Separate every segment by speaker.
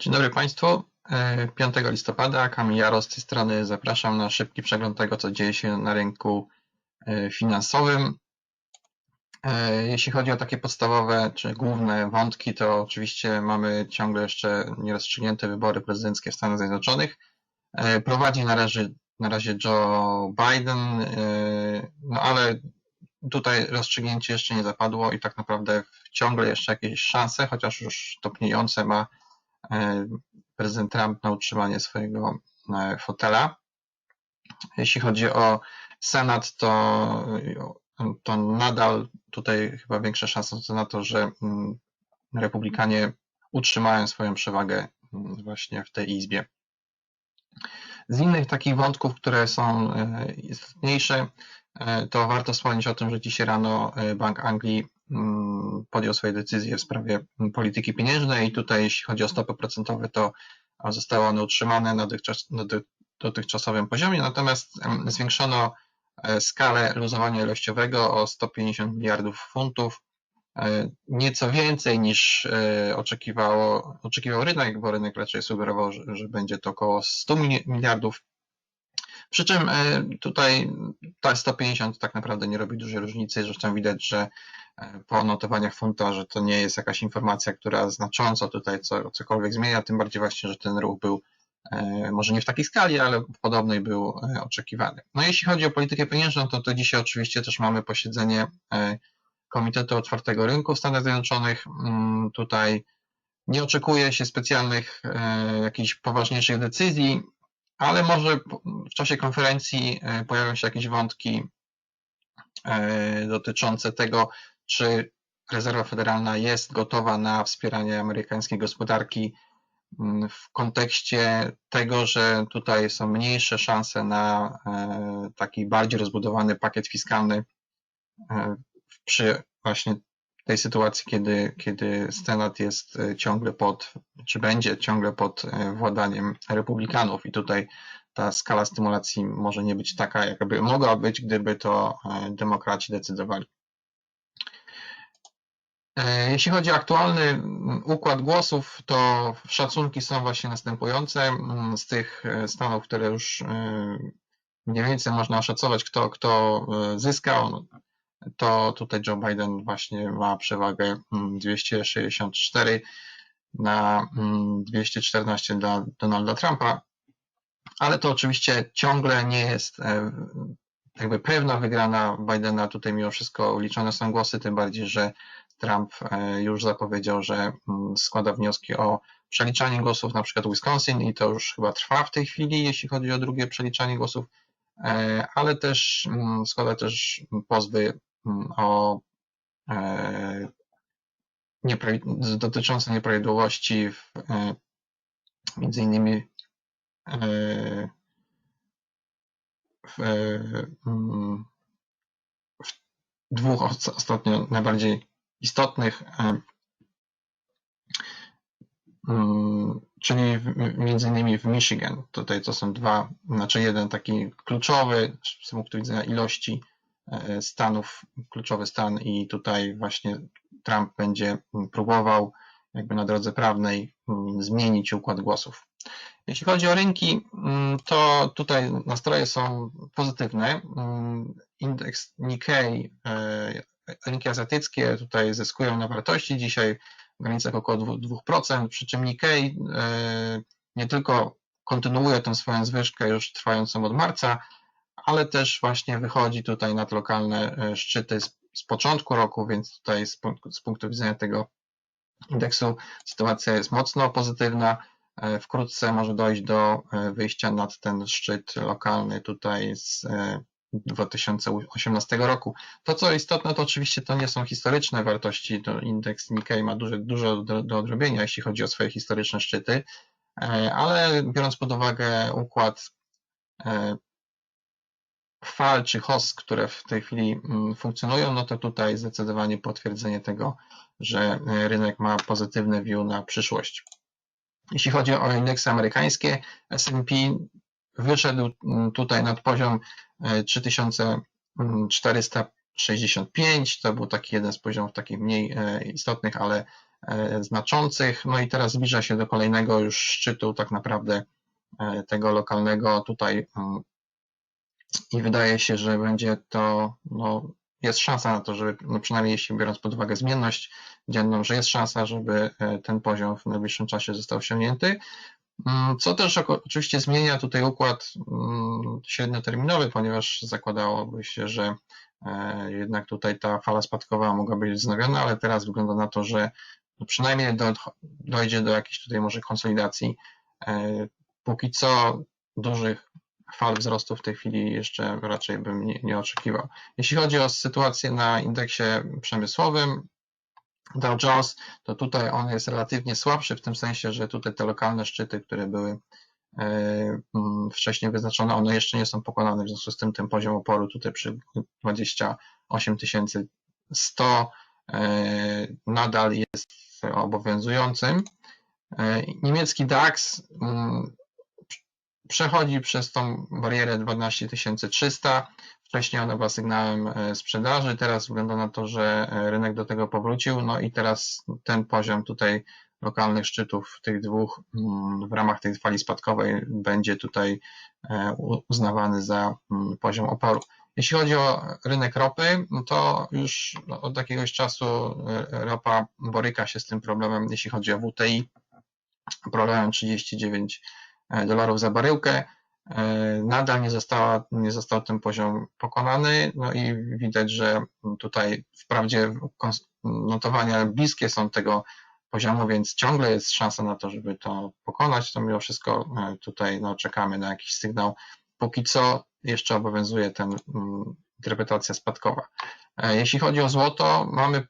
Speaker 1: Dzień dobry Państwu. 5 listopada, Kamil Jaro z tej strony. Zapraszam na szybki przegląd tego, co dzieje się na rynku e, finansowym. E, jeśli chodzi o takie podstawowe czy główne wątki, to oczywiście mamy ciągle jeszcze nierozstrzygnięte wybory prezydenckie w Stanach Zjednoczonych. E, prowadzi na razie, na razie Joe Biden, no ale tutaj rozstrzygnięcie jeszcze nie zapadło i tak naprawdę ciągle jeszcze jakieś szanse, chociaż już topniejące ma E, prezydent Trump na utrzymanie swojego e, fotela. Jeśli chodzi o Senat, to, to nadal tutaj chyba większa szansa na to, że mm, Republikanie utrzymają swoją przewagę mm, właśnie w tej izbie. Z innych takich wątków, które są e, istotniejsze, to warto wspomnieć o tym, że dzisiaj rano Bank Anglii podjął swoje decyzje w sprawie mm, polityki pieniężnej. Tutaj jeśli chodzi o stopy procentowe, to zostały one utrzymane na dotychczasowym poziomie, natomiast zwiększono e, skalę luzowania ilościowego o 150 miliardów funtów, e, nieco więcej niż e, oczekiwało, oczekiwał rynek, bo rynek raczej sugerował, że, że będzie to około 100 miliardów przy czym e, tutaj ta 150 tak naprawdę nie robi dużej różnicy. Zresztą widać, że e, po notowaniach funta, że to nie jest jakaś informacja, która znacząco tutaj co, cokolwiek zmienia, tym bardziej właśnie, że ten ruch był e, może nie w takiej skali, ale podobnej był oczekiwany. No jeśli chodzi o politykę pieniężną, to, to dzisiaj oczywiście też mamy posiedzenie Komitetu Otwartego Rynku w Stanach Zjednoczonych. Mm, tutaj nie oczekuje się specjalnych jakichś poważniejszych decyzji ale może w czasie konferencji e, pojawią się jakieś wątki e, dotyczące tego, czy rezerwa federalna jest gotowa na wspieranie amerykańskiej gospodarki mm, w kontekście tego, że tutaj są mniejsze szanse na e, taki bardziej rozbudowany pakiet fiskalny przy właśnie tej sytuacji, kiedy, kiedy Senat jest e, ciągle pod, czy będzie ciągle pod e, władaniem republikanów i tutaj ta skala stymulacji może nie być taka, jakby mogła być, gdyby to e, demokraci decydowali. Jeśli chodzi o aktualny układ głosów, to szacunki są właśnie następujące. Z tych stanów, które już mniej więcej można oszacować, kto, kto zyskał, no, to tutaj Joe Biden właśnie ma przewagę 264 mm, na 214 mm, dla Donalda Trumpa, ale to oczywiście ciągle nie jest e, jakby pewna wygrana Bidena. Tutaj mimo wszystko liczone są głosy, tym bardziej, że Trump e, już zapowiedział, że mm, składa wnioski o przeliczanie głosów na przykład Wisconsin i to już chyba trwa w tej chwili, jeśli chodzi o drugie przeliczanie głosów, e, ale też składa też pozwy o e, dotyczące nieprawidłowości w, e, między innymi e, w, w dwóch ostatnio najbardziej istotnych, czyli między innymi w Michigan. Tutaj to są dwa, znaczy jeden taki kluczowy z punktu widzenia ilości stanów, kluczowy stan i tutaj właśnie Trump będzie próbował jakby na drodze prawnej mm, zmienić układ głosów. Jeśli chodzi o rynki, mm, to tutaj nastroje są pozytywne. Mm, indeks Nikkei, e, rynki azjatyckie tutaj zyskują na wartości dzisiaj w granicach około 2%, przy czym Nikkei e, nie tylko kontynuuje tę swoją zwyżkę już trwającą od marca, ale też właśnie wychodzi tutaj nad lokalne e, szczyty z, z początku roku, więc tutaj z, z punktu widzenia tego indeksu sytuacja jest mocno pozytywna. E, wkrótce może dojść do e, wyjścia nad ten szczyt lokalny tutaj z 2018 roku. To, co istotne, to oczywiście to nie są historyczne wartości. To indeks Nikkei ma dużo, dużo do, do odrobienia, jeśli chodzi o swoje historyczne szczyty, ale biorąc pod uwagę układ fal czy host, które w tej chwili mm, funkcjonują, no to tutaj zdecydowanie potwierdzenie tego, że e, rynek ma pozytywne view na przyszłość. Jeśli chodzi o indeksy amerykańskie, S&P wyszedł mm, tutaj nad poziom 3465, e, to był taki jeden z poziomów takich mniej e, istotnych, ale znaczących. No i teraz zbliża się do kolejnego już szczytu tak naprawdę tego lokalnego tutaj mm, i wydaje się, że będzie to, no, jest szansa na to, żeby, no przynajmniej jeśli biorąc pod uwagę zmienność dzienną, że jest szansa, żeby e, ten poziom w najbliższym czasie został osiągnięty. Mm, Co też oczywiście zmienia tutaj układ mm, średnioterminowy, ponieważ zakładałoby się, że e, jednak tutaj ta fala spadkowa mogła być wznowiona, ale teraz wygląda na to, że no przynajmniej do, dojdzie do jakiejś tutaj może konsolidacji. E, Póki co dużych fal wzrostu w tej chwili jeszcze raczej bym nie, nie oczekiwał. Jeśli chodzi o sytuację na indeksie przemysłowym, Dow Jones, to tutaj on jest relatywnie słabszy w tym sensie, że tutaj te lokalne szczyty, które były e, mm, wcześniej wyznaczone, one jeszcze nie są pokonane, w związku z tym ten poziom oporu tutaj przy 28 100 e, nadal jest obowiązującym. E, Niemiecki DAX mm, przechodzi przez tą barierę 12 300. Wcześniej ona była sygnałem e, sprzedaży, teraz wygląda na to, że e, rynek do tego powrócił, no i teraz ten poziom tutaj lokalnych szczytów tych dwóch mm, w ramach tej fali spadkowej będzie tutaj e, uznawany za mm, poziom oporu. Jeśli chodzi o rynek ropy, no to już no, od jakiegoś czasu ropa boryka się z tym problemem, jeśli chodzi o WTI, problemem 39 dolarów za baryłkę. E, Nadal nie, została, nie został ten poziom pokonany, no i widać, że tutaj wprawdzie notowania bliskie są tego poziomu, więc ciągle jest szansa na to, żeby to pokonać, to mimo wszystko e, tutaj no, czekamy na jakiś sygnał. Póki co jeszcze obowiązuje ten mm, interpretacja spadkowa. E, Jeśli chodzi o złoto, mamy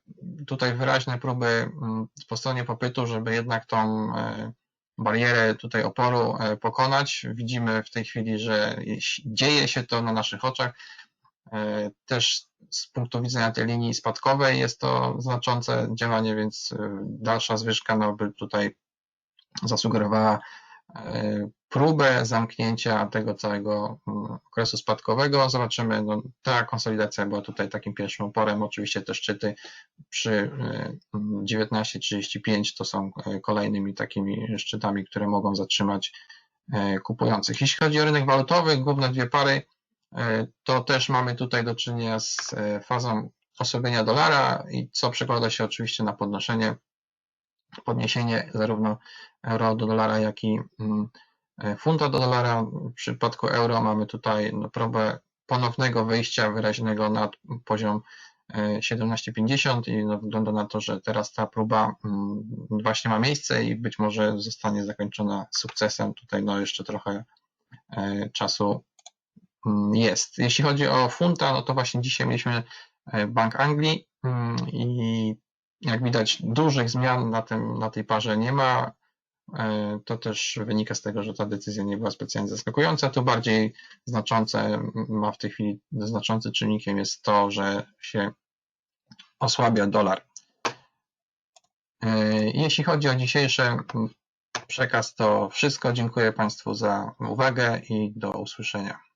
Speaker 1: tutaj wyraźne próby mm, po stronie popytu, żeby jednak tą e, barierę tutaj oporu e, pokonać. Widzimy w tej chwili, że dzieje się to na naszych oczach. E, Też z punktu widzenia tej linii spadkowej jest to znaczące działanie, więc e, dalsza zwyżka no, by tutaj zasugerowała próbę zamknięcia tego całego mm, okresu spadkowego. Zobaczymy, no, ta konsolidacja była tutaj takim pierwszym oporem. Oczywiście te szczyty przy e, 19,35 to są e, kolejnymi takimi szczytami, które mogą zatrzymać e, kupujących. Jeśli chodzi o rynek walutowy, główne dwie pary, e, to też mamy tutaj do czynienia z fazą osłabienia dolara i co przekłada się oczywiście na podnoszenie, podniesienie zarówno euro do dolara, jak i mm, funta do dolara. W przypadku euro mamy tutaj no, próbę ponownego wyjścia wyraźnego na poziom e, 17,50 i no, wygląda na to, że teraz ta próba mm, właśnie ma miejsce i być może zostanie zakończona sukcesem. Tutaj no, jeszcze trochę e, czasu mm, jest. Jeśli chodzi o funta, no to właśnie dzisiaj mieliśmy e, Bank Anglii mm, i jak widać dużych zmian na, tym, na tej parze nie ma. E, To też wynika z tego, że ta decyzja nie była specjalnie zaskakująca. Tu bardziej znaczące ma w tej chwili znaczący czynnikiem jest to, że się osłabia dolar. E, Jeśli chodzi o dzisiejszy przekaz, to wszystko. Dziękuję Państwu za uwagę i do usłyszenia.